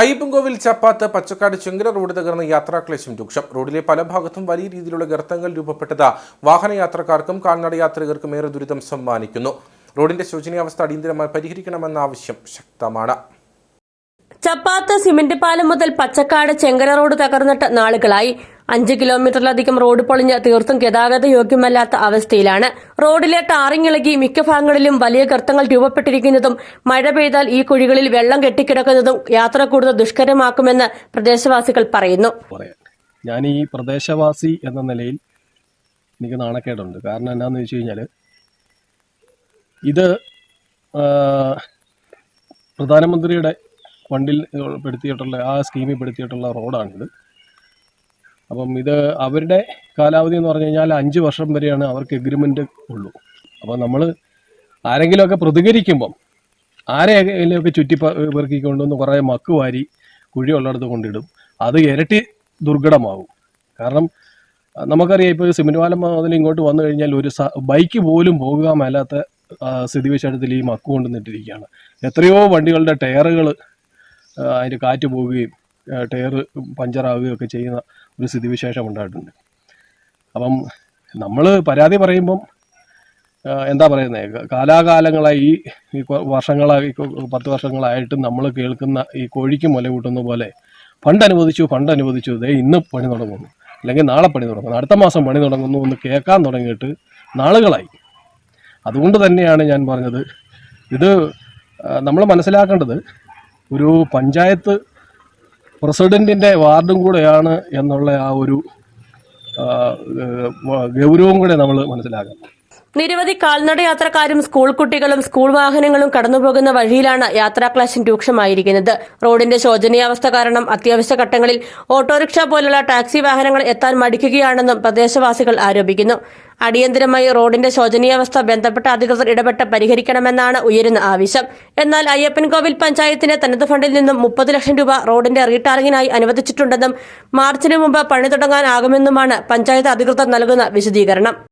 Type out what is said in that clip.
Ayyappancoil Chappath Pachakkad Chenkara road തകർന്ന യാത്രാക്ലേശം രൂക്ഷം. റോഡിലെ പല ഭാഗത്തും വലിയ രീതിയിലുള്ള ഗർത്തങ്ങൾ രൂപപ്പെട്ടത് വാഹനയാത്രക്കാർക്കും കാൽനട യാത്രികർക്കും ഏറെ ദുരിതം സമ്മാനിക്കുന്നു. റോഡിന്റെ ശോചനീയാവസ്ഥ അടിയന്തരമായി പരിഹരിക്കണമെന്ന ആവശ്യം ശക്തമാണ്. ചപ്പാത്ത് സിമന്റ് പാലം മുതൽ പച്ചക്കാട് ചെങ്കര റോഡ് തകർന്നിട്ട് നാളുകളായി. അഞ്ച് കിലോമീറ്ററിലധികം റോഡ് പൊളിഞ്ഞ് തീർത്തും ഗതാഗത യോഗ്യമല്ലാത്ത അവസ്ഥയിലാണ്. റോഡിലെ ടാറിങ് ഇളകി മിക്ക ഭാഗങ്ങളിലും വലിയ ഗർത്തങ്ങൾ രൂപപ്പെട്ടിരിക്കുന്നതും മഴ പെയ്താൽ ഈ കുഴികളിൽ വെള്ളം കെട്ടിക്കിടക്കുന്നതും യാത്ര കൂടുതൽ ദുഷ്കരമാക്കുമെന്ന് പ്രദേശവാസികൾ പറയുന്നു. ഞാൻ ഈ പ്രദേശവാസി എന്ന നിലയിൽ എനിക്ക് നാണക്കേടുണ്ട്. കാരണം എന്നാന്ന് വെച്ച് കഴിഞ്ഞാൽ ഇത് പ്രധാനമന്ത്രിയുടെ ഫണ്ടിൽ പെടുത്തിയിട്ടുള്ള ആ സ്കീമിൽ പെടുത്തിയിട്ടുള്ള റോഡാണിത്. അപ്പം ഇത് അവരുടെ കാലാവധി എന്ന് പറഞ്ഞു കഴിഞ്ഞാൽ അഞ്ച് വർഷം വരെയാണ് അവർക്ക് എഗ്രിമെന്റ് ഉള്ളൂ. അപ്പോൾ നമ്മൾ ആരെങ്കിലുമൊക്കെ പ്രതികരിക്കുമ്പം ആരെങ്കിലുമൊക്കെ ചുറ്റി പെറുക്കിക്കൊണ്ടുവന്ന് പെറുക്കി കൊണ്ടുവന്ന് കുറേ മക്ക് വാരി കുഴിയുള്ളിടത്ത് കൊണ്ടിടും. അത് ഇരട്ടി ദുർഘടമാകും. കാരണം നമുക്കറിയാം ഇപ്പോൾ സിമെന്റ് പാലം മുതൽ ഇങ്ങോട്ട് വന്നു കഴിഞ്ഞാൽ ഒരു ബൈക്ക് പോലും പോകുക മേലാത്ത സ്ഥിതി സ്ഥിതിവിശേഷത്തിൽ ഈ മക്ക് കൊണ്ടുവന്നിട്ടിരിക്കുകയാണ്. എത്രയോ വണ്ടികളുടെ ടയറുകൾ അതിന്റെ കാറ്റ് പോവുകയും ടയർ പഞ്ചറാവുകയൊക്കെ ചെയ്യുന്ന ഒരു സ്ഥിതിവിശേഷം ഉണ്ടായിട്ടുണ്ട്. അപ്പം നമ്മൾ പരാതി പറയുമ്പം എന്താ പറയുന്നത് കാലാകാലങ്ങളായി ഈ വർഷങ്ങളായി പത്ത് വർഷങ്ങളായിട്ട് നമ്മൾ കേൾക്കുന്ന ഈ കോഴിക്ക് മുല കൂട്ടുന്ന പോലെ ഫണ്ട് അനുവദിച്ചു ഫണ്ട് അനുവദിച്ചു ദേ ഇന്ന് പണി തുടങ്ങുന്നു. അല്ലെങ്കിൽ നാളെ പണി തുടങ്ങുന്നു. അടുത്ത മാസം പണി തുടങ്ങുന്നു എന്ന് കേൾക്കാൻ തുടങ്ങിയിട്ട് നാളുകളായി. അതുകൊണ്ട് തന്നെയാണ് ഞാൻ പറഞ്ഞത്. ഇത് നമ്മൾ മനസ്സിലാക്കേണ്ടത് ഒരു പഞ്ചായത്ത് പ്രസിഡന്റിന്റെ വാർഡും കൂടെയാണ് എന്നുള്ള ആ ഒരു ഗൗരവം കൂടെ നമ്മൾ മനസ്സിലാക്കണം നിരവധി കാൽനട യാത്രക്കാരും സ്കൂൾ കുട്ടികളും സ്കൂൾ വാഹനങ്ങളും കടന്നുപോകുന്ന വഴിയിലാണ് യാത്രാക്ലേശം രൂക്ഷമായിരിക്കുന്നത്. റോഡിന്റെ ശോചനീയാവസ്ഥ കാരണം അത്യാവശ്യ ഘട്ടങ്ങളിൽ ഓട്ടോറിക്ഷ പോലുള്ള ടാക്സി വാഹനങ്ങൾ എത്താൻ മടിക്കുകയാണെന്നും പ്രദേശവാസികൾ ആരോപിക്കുന്നു. അടിയന്തരമായി റോഡിന്റെ ശോചനീയാവസ്ഥ ബന്ധപ്പെട്ട അധികൃതർ ഇടപെട്ട് പരിഹരിക്കണമെന്നാണ് ഉയരുന്ന ആവശ്യം. എന്നാൽ അയ്യപ്പൻകോവിൽ പഞ്ചായത്തിന് തനത് ഫണ്ടിൽ നിന്നും മുപ്പത് ലക്ഷം രൂപ റോഡിന്റെ റീടാറിങ്ങിനായി അനുവദിച്ചിട്ടുണ്ടെന്നും മാർച്ചിന് മുമ്പ് പണി തുടങ്ങാനാകുമെന്നുമാണ് പഞ്ചായത്ത് അധികൃതർ നൽകുന്ന വിശദീകരണം.